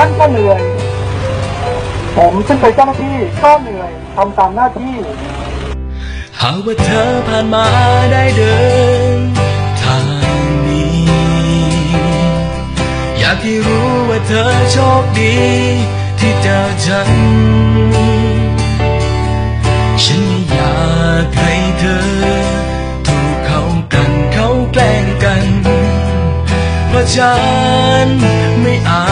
ท่านก็เหนื่อย ผมซึ่งเป็นเจ้าหน้าที่ก็เหนื่อยทำตามหน้าที่ หากว่าเธอผ่านมาได้เดินทางนี้ อยากให้รู้ว่าเธอโชคดี ที่เจอฉัน ฉันไม่อยากให้เธอ ถูกเขากันเขาแกล้งกัน เพราะฉันไม่อาจ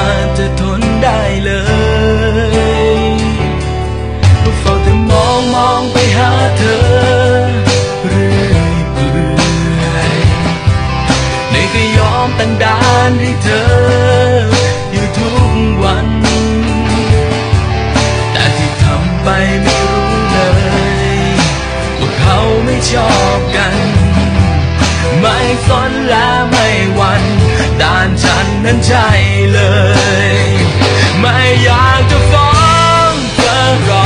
เธออยู่ทุกวัน แต่ที่ทำไปไม่รู้เลยว่าเขาไม่ชอบกัน ไม่สนและไม่หวันด้านฉันนั้นใช่เลย ไม่อยากจะฟ้องเธอหรอก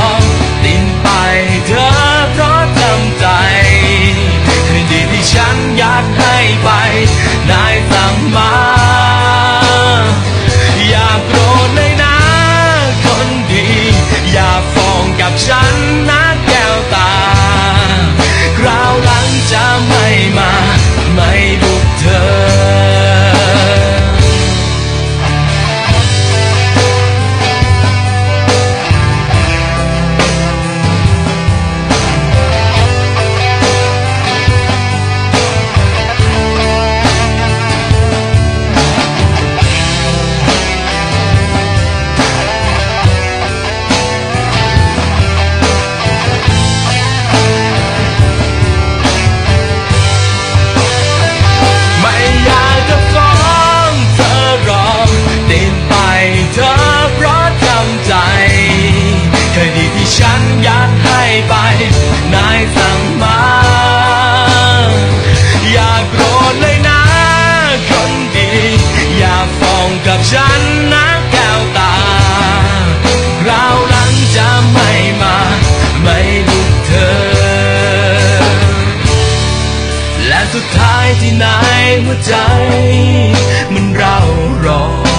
นอยากให้ไป นายสั่งมา อย่าโกรธเลยนะคนดี อย่าฟ้องกับฉันนะแก้วตาคราวหลังจะไม่มา ไม่บุกเธอ และสุดท้ายที่ไหนหัวใจ มันเร่าร้อ